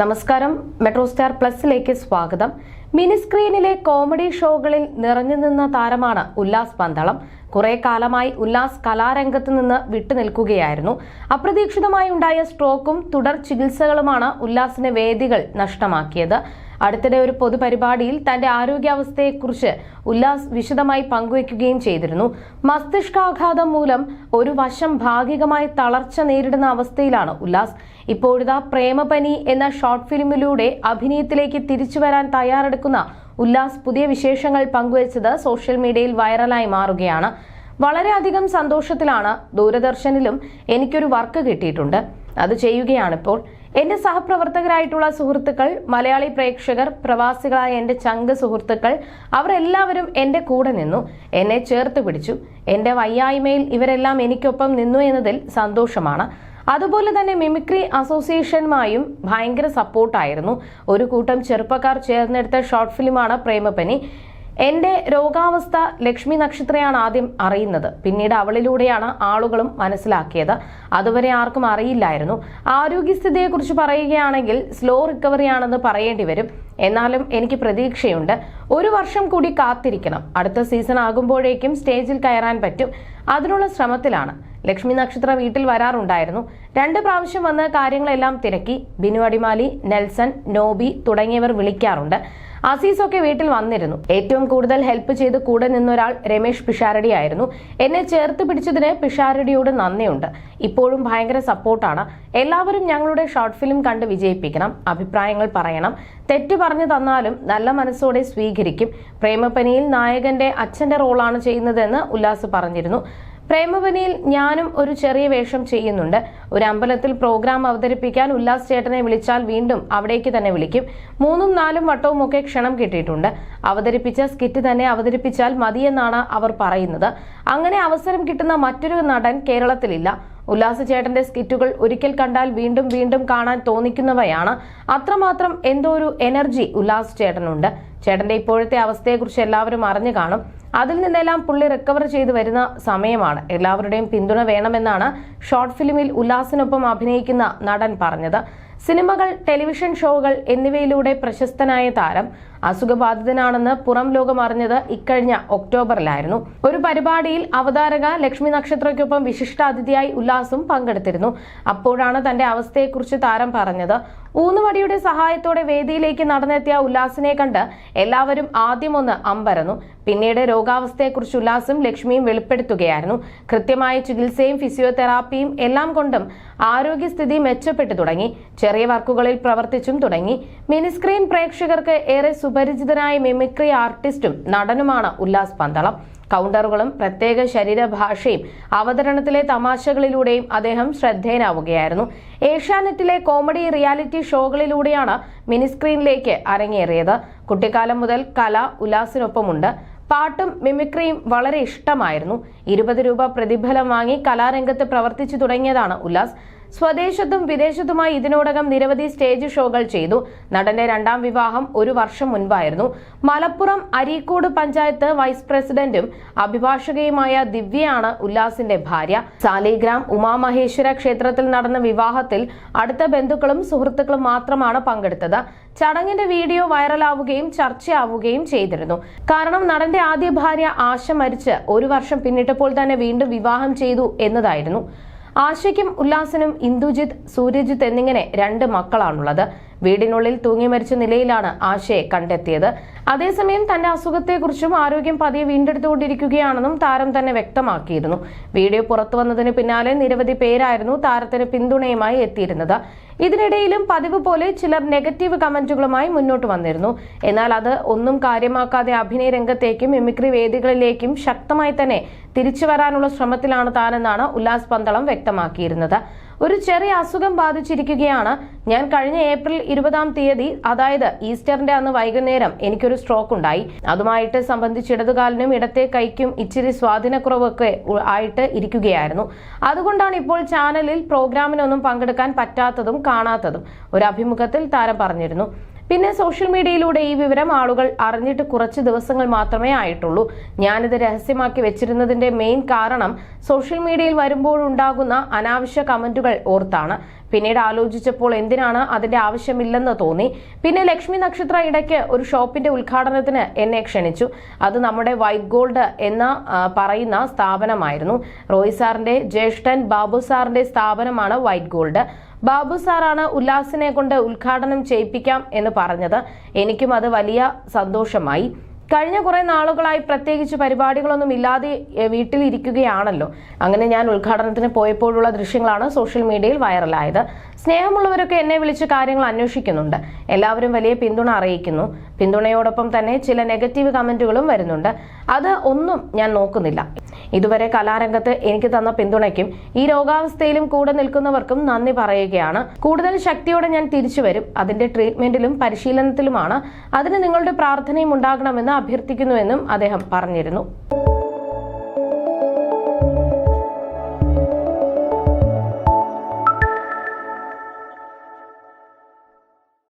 നമസ്കാരം. Metro star പ്ലസിലേക്ക് സ്വാഗതം. Mini സ്ക്രീനിലെ comedy ഷോകളിൽ നിറഞ്ഞു നിന്ന താരമാണ് ഉല്ലാസ് പന്തളം. കുറെ കാലമായി ഉല്ലാസ് കലാരംഗത്ത് നിന്ന് വിട്ടുനിൽക്കുകയായിരുന്നു. അപ്രതീക്ഷിതമായി ഉണ്ടായ സ്ട്രോക്കും തുടർ ചികിത്സകളുമാണ് ഉല്ലാസിന് വേദികൾ നഷ്ടമാക്കിയത്. അടുത്തിടെ ഒരു പൊതുപരിപാടിയിൽ തന്റെ ആരോഗ്യാവസ്ഥയെക്കുറിച്ച് ഉല്ലാസ് വിശദമായി പങ്കുവയ്ക്കുകയും ചെയ്തിരുന്നു. മസ്തിഷ്കാഘാതം മൂലം ഒരു വശം ഭാഗികമായി തളർച്ച നേരിടുന്ന അവസ്ഥയിലാണ് ഉല്ലാസ്. ഇപ്പോഴിതാ പ്രേമപനി എന്ന ഷോർട്ട് ഫിലിമിലൂടെ അഭിനയത്തിലേക്ക് തിരിച്ചു വരാൻ തയ്യാറെടുക്കുന്ന ഉല്ലാസ് പുതിയ വിശേഷങ്ങൾ പങ്കുവച്ചത് സോഷ്യൽ മീഡിയയിൽ വൈറലായി മാറുകയാണ്. വളരെയധികം സന്തോഷത്തിലാണ് ദൂരദർശനിലും എനിക്കൊരു വർക്ക് കിട്ടിയിട്ടുണ്ട്. അത് ചെയ്യുകയാണിപ്പോൾ. എന്റെ സഹപ്രവർത്തകരായിട്ടുള്ള സുഹൃത്തുക്കൾ മലയാളി പ്രേക്ഷകർ പ്രവാസികളായ എന്റെ ചങ്ക് സുഹൃത്തുക്കൾ അവരെല്ലാവരും എന്റെ കൂടെ നിന്നു. എന്നെ ചേർത്ത് പിടിച്ചു. എന്റെ വയ്യായ്മയിൽ ഇവരെല്ലാം എനിക്കൊപ്പം നിന്നു എന്നതിൽ സന്തോഷമാണ്. അതുപോലെ തന്നെ മിമിക്രി അസോസിയേഷനുമായും ഭയങ്കര സപ്പോർട്ടായിരുന്നു ഒരു കൂട്ടം ചെറുപ്പക്കാർ ചേർന്നെടുത്ത ഷോർട്ട് ഫിലിമാണ് പ്രേമപ്പനി എന്റെ രോഗാവസ്ഥ ലക്ഷ്മി നക്ഷത്രയാണ് ആദ്യം അറിയുന്നത്. പിന്നീട് അവളിലൂടെയാണ് ആളുകളും മനസ്സിലാക്കിയത്. അതുവരെ ആർക്കും അറിയില്ലായിരുന്നു. ആരോഗ്യസ്ഥിതിയെക്കുറിച്ച് പറയുകയാണെങ്കിൽ സ്ലോ റിക്കവറി ആണെന്ന് പറയേണ്ടി വരും. എന്നാലും എനിക്ക് പ്രതീക്ഷയുണ്ട്. ഒരു വർഷം കൂടി കാത്തിരിക്കണം. അടുത്ത സീസൺ ആകുമ്പോഴേക്കും സ്റ്റേജിൽ കയറാൻ പറ്റും. അതിനുള്ള ശ്രമത്തിലാണ്. ലക്ഷ്മി നക്ഷത്ര വീട്ടിൽ വരാറുണ്ടായിരുന്നു. രണ്ട് പ്രാവശ്യം വന്ന് കാര്യങ്ങളെല്ലാം തിരക്കി. ബിനു അടിമാലി നെൽസൺ നോബി തുടങ്ങിയവർ വിളിക്കാറുണ്ട്. അസീസൊക്കെ വീട്ടിൽ വന്നിരുന്നു. ഏറ്റവും കൂടുതൽ ഹെൽപ്പ് ചെയ്ത് കൂടെ നിന്നൊരാൾ രമേശ് പിഷാരടി ആയിരുന്നു എന്നെ ചേർത്ത് പിടിച്ചതിന് പിഷാരടിയോട് നന്ദിയുണ്ട്. ഇപ്പോഴും ഭയങ്കര സപ്പോർട്ടാണ് എല്ലാവരും ഞങ്ങളുടെ ഷോർട്ട് ഫിലിം കണ്ട് വിജയിപ്പിക്കണം. അഭിപ്രായങ്ങൾ പറയണം. തെറ്റു പറഞ്ഞു തന്നാലും നല്ല മനസ്സോടെ സ്വീകരിക്കും. പ്രേമപ്പനിയിൽ നായകന്റെ അച്ഛന്റെ റോളാണ് ചെയ്യുന്നതെന്ന് ഉല്ലാസ് പറഞ്ഞിരുന്നു. പ്രേമപനിയിൽ ഞാനും ഒരു ചെറിയ വേഷം ചെയ്യുന്നുണ്ട്. ഒരു അമ്പലത്തിൽ പ്രോഗ്രാം അവതരിപ്പിക്കാൻ ഉല്ലാസ് ചേട്ടനെ വിളിച്ചാൽ വീണ്ടും അവിടേക്ക് തന്നെ വിളിക്കും. മൂന്നും നാലും വട്ടവും ഒക്കെ ക്ഷണം കിട്ടിയിട്ടുണ്ട്. അവതരിപ്പിച്ച സ്കിറ്റ് തന്നെ അവതരിപ്പിച്ചാൽ മതിയെന്നാണ് അവർ പറയുന്നത്. അങ്ങനെ അവസരം കിട്ടുന്ന മറ്റൊരു നടൻ കേരളത്തിലില്ല. ഉല്ലാസ് ചേട്ടന്റെ സ്കിറ്റുകൾ ഒരിക്കൽ കണ്ടാൽ വീണ്ടും വീണ്ടും കാണാൻ തോന്നിക്കുന്നവയാണ്. അത്രമാത്രം എന്തോ ഒരു എനർജി ഉല്ലാസ് ചേട്ടനുണ്ട്. ചേട്ടന്റെ ഇപ്പോഴത്തെ അവസ്ഥയെക്കുറിച്ച് എല്ലാവരും അറിഞ്ഞു കാണും. അതിൽ നിന്നെല്ലാം പുള്ളി റിക്കവർ ചെയ്തു വരുന്ന സമയമാണ്. എല്ലാവരുടെയും പിന്തുണ വേണമെന്നാണ് ഷോർട്ട് ഫിലിമിൽ ഉല്ലാസിനൊപ്പം അഭിനയിക്കുന്ന നടൻ പറഞ്ഞത്. സിനിമകൾ ടെലിവിഷൻ ഷോകൾ എന്നിവയിലൂടെ പ്രശസ്തനായ താരം അസുഖബാധിതനാണെന്ന് പുറം ലോകം അറിഞ്ഞത് ഇക്കഴിഞ്ഞ ഒക്ടോബറിലായിരുന്നു. ഒരു പരിപാടിയിൽ അവതാരക ലക്ഷ്മി നക്ഷത്രയ്ക്കൊപ്പം വിശിഷ്ടാതിഥിയായി ഉല്ലാസും പങ്കെടുത്തിരുന്നു. അപ്പോഴാണ് തന്റെ അവസ്ഥയെക്കുറിച്ച് താരം പറഞ്ഞത്. ഊന്നുവടിയുടെ സഹായത്തോടെ വേദിയിലേക്ക് നടന്നെത്തിയ ഉല്ലാസിനെ കണ്ട് എല്ലാവരും ആദ്യം ഒന്ന് അമ്പരന്നു. പിന്നീട് രോഗാവസ്ഥയെക്കുറിച്ച് ഉല്ലാസും ലക്ഷ്മിയും വെളിപ്പെടുത്തുകയായിരുന്നു. കൃത്യമായ ചികിത്സയും ഫിസിയോതെറാപ്പിയും എല്ലാം കൊണ്ടും ആരോഗ്യസ്ഥിതി മെച്ചപ്പെട്ടു തുടങ്ങി. ചെറിയ വർക്കുകളിൽ പ്രവർത്തിച്ചും തുടങ്ങി. മിനിസ്ക്രീൻ പ്രേക്ഷകർക്ക് ഏറെ സുപരിചിതനായ മിമിക്രി ആർട്ടിസ്റ്റും നടനുമാണ് ഉല്ലാസ് പന്തളം. കൗണ്ടറുകളും പ്രത്യേക ശരീരഭാഷയും അവതരണത്തിലെ തമാശകളിലൂടെയും അദ്ദേഹം ശ്രദ്ധേയനാവുകയായിരുന്നു. ഏഷ്യാനെറ്റിലെ കോമഡി റിയാലിറ്റി ഷോകളിലൂടെയാണ് മിനിസ്ക്രീനിലേക്ക് അരങ്ങേറിയത്. കുട്ടിക്കാലം മുതൽ കല ഉല്ലാസിനൊപ്പമുണ്ട്. പാട്ടും മിമിക്രിയും വളരെ ഇഷ്ടമായിരുന്നു. ഇരുപത് രൂപ പ്രതിഫലം വാങ്ങി കലാരംഗത്ത് പ്രവർത്തിച്ചു തുടങ്ങിയതാണ് ഉല്ലാസ്. സ്വദേശത്തും വിദേശത്തുമായി ഇതിനോടകം നിരവധി സ്റ്റേജ് ഷോകൾ ചെയ്തു. നടന്റെ രണ്ടാം വിവാഹം ഒരു വർഷം മുൻപായിരുന്നു. മലപ്പുറം അരീക്കോട് പഞ്ചായത്ത് വൈസ് പ്രസിഡന്റും അഭിഭാഷകയുമായ ദിവ്യയാണ് ഉല്ലാസിന്റെ ഭാര്യ. സാലിഗ്രാം ഉമാമഹേശ്വര ക്ഷേത്രത്തിൽ നടന്ന വിവാഹത്തിൽ അടുത്ത ബന്ധുക്കളും സുഹൃത്തുക്കളും മാത്രമാണ് പങ്കെടുത്തത്. ചടങ്ങിന്റെ വീഡിയോ വൈറലാവുകയും ചർച്ചയാവുകയും ചെയ്തിരുന്നു. കാരണം നടന്റെ ആദ്യ ഭാര്യ ആശ മരിച്ച് ഒരു വർഷം പിന്നിട്ടപ്പോൾ തന്നെ വീണ്ടും വിവാഹം ചെയ്തു എന്നതായിരുന്നു. ആശയ്ക്കും ഉല്ലാസനും ഇന്ദുജിത്ത് സൂര്യജിത്ത് എന്നിങ്ങനെ രണ്ട് മക്കളാണുള്ളത്. വീടിനുള്ളിൽ തൂങ്ങി മരിച്ച നിലയിലാണ് ആശയെ കണ്ടെത്തിയത്. അതേസമയം തന്റെ അസുഖത്തെക്കുറിച്ചും ആരോഗ്യം പതിയെ വീണ്ടെടുത്തുകൊണ്ടിരിക്കുകയാണെന്നും താരം തന്നെ വ്യക്തമാക്കിയിരുന്നു. വീഡിയോ പുറത്തു വന്നതിന് പിന്നാലെ നിരവധി പേരായിരുന്നു താരത്തിന് പിന്തുണയുമായി എത്തിയിരുന്നത്. ഇതിനിടയിലും പതിവ് പോലെ ചിലർ നെഗറ്റീവ് കമന്റുകളുമായി മുന്നോട്ട് വന്നിരുന്നു. എന്നാൽ അത് ഒന്നും കാര്യമാക്കാതെ അഭിനയ രംഗത്തേക്കും മിമിക്രി വേദികളിലേക്കും ശക്തമായി തന്നെ തിരിച്ചു വരാനുള്ള ശ്രമത്തിലാണ് താനെന്നാണ് ഉല്ലാസ് പന്തളം വ്യക്തമാക്കിയിരുന്നത്. ഒരു ചെറിയ അസുഖം ബാധിച്ചിരിക്കുകയാണ്. ഞാൻ കഴിഞ്ഞ ഏപ്രിൽ ഇരുപതാം തീയതി അതായത് ഈസ്റ്ററിന്റെ അന്ന് വൈകുന്നേരം എനിക്കൊരു സ്ട്രോക്ക് ഉണ്ടായി. അതുമായിട്ട് സംബന്ധിച്ച് ഇടതുകാലിനും ഇടത്തെ കൈക്കും ഇച്ചിരി സ്വാധീനക്കുറവൊക്കെ ആയിട്ട് ഇരിക്കുകയായിരുന്നു. അതുകൊണ്ടാണ് ഇപ്പോൾ ചാനലിൽ പ്രോഗ്രാമിനൊന്നും പങ്കെടുക്കാൻ പറ്റാത്തതും കാണാത്തതും ഒരു അഭിമുഖത്തിൽ താരം പറഞ്ഞിരുന്നു. പിന്നെ സോഷ്യൽ മീഡിയയിലൂടെ ഈ വിവരം ആളുകൾ അറിഞ്ഞിട്ട് കുറച്ച് ദിവസങ്ങൾ മാത്രമേ ആയിട്ടുള്ളൂ. ഞാനിത് രഹസ്യമാക്കി വെച്ചിരുന്നതിന്റെ മെയിൻ കാരണം സോഷ്യൽ മീഡിയയിൽ വരുമ്പോഴുണ്ടാകുന്ന അനാവശ്യ കമന്റുകൾ ഓർത്താണ്. പിന്നീട് ആലോചിച്ചപ്പോൾ എന്തിനാണ് അതിന്റെ ആവശ്യമില്ലെന്ന് തോന്നി. പിന്നെ ലക്ഷ്മി നക്ഷത്ര ഇടയ്ക്ക് ഒരു ഷോപ്പിന്റെ ഉദ്ഘാടനത്തിന് എന്നെ ക്ഷണിച്ചു. അത് നമ്മുടെ വൈറ്റ് ഗോൾഡ് എന്ന പറയുന്ന സ്ഥാപനമായിരുന്നു. റോയ് സാറിന്റെ ജ്യേഷ്ഠൻ ബാബു സാറിന്റെ സ്ഥാപനമാണ് വൈറ്റ് ഗോൾഡ്. ബാബു സാറാണ് ഉല്ലാസിനെ കൊണ്ട് ഉദ്ഘാടനം ചെയ്യിപ്പിക്കാം എന്ന് പറഞ്ഞത്. എനിക്കും അത് വലിയ സന്തോഷമായി. കഴിഞ്ഞ കുറെ നാളുകളായി പ്രത്യേകിച്ച് പരിപാടികളൊന്നും ഇല്ലാതെ വീട്ടിലിരിക്കുകയാണല്ലോ. അങ്ങനെ ഞാൻ ഉദ്ഘാടനത്തിന് പോയപ്പോഴുള്ള ദൃശ്യങ്ങളാണ് സോഷ്യൽ മീഡിയയിൽ വൈറലായത്. സ്നേഹമുള്ളവരൊക്കെ എന്നെ വിളിച്ച് കാര്യങ്ങൾ അന്വേഷിക്കുന്നുണ്ട്. എല്ലാവരും വലിയ പിന്തുണ അറിയിക്കുന്നു. പിന്തുണയോടൊപ്പം തന്നെ ചില നെഗറ്റീവ് കമന്റുകളും വരുന്നുണ്ട്. അത് ഒന്നും ഞാൻ നോക്കുന്നില്ല. ഇതുവരെ കലാരംഗത്ത് എനിക്ക് തന്ന പിന്തുണയ്ക്കും ഈ രോഗാവസ്ഥയിലും കൂടെ നിൽക്കുന്നവർക്കും നന്ദി പറയുകയാണ്. കൂടുതൽ ശക്തിയോടെ ഞാൻ തിരിച്ചു വരും. അതിന്റെ ട്രീറ്റ്മെന്റിലും പരിശീലനത്തിലുമാണ്. അതിന് നിങ്ങളുടെ പ്രാർത്ഥനയും ഉണ്ടാകണമെന്ന് അഭ്യർത്ഥിക്കുന്നുവെന്നും അദ്ദേഹം പറഞ്ഞിരുന്നു.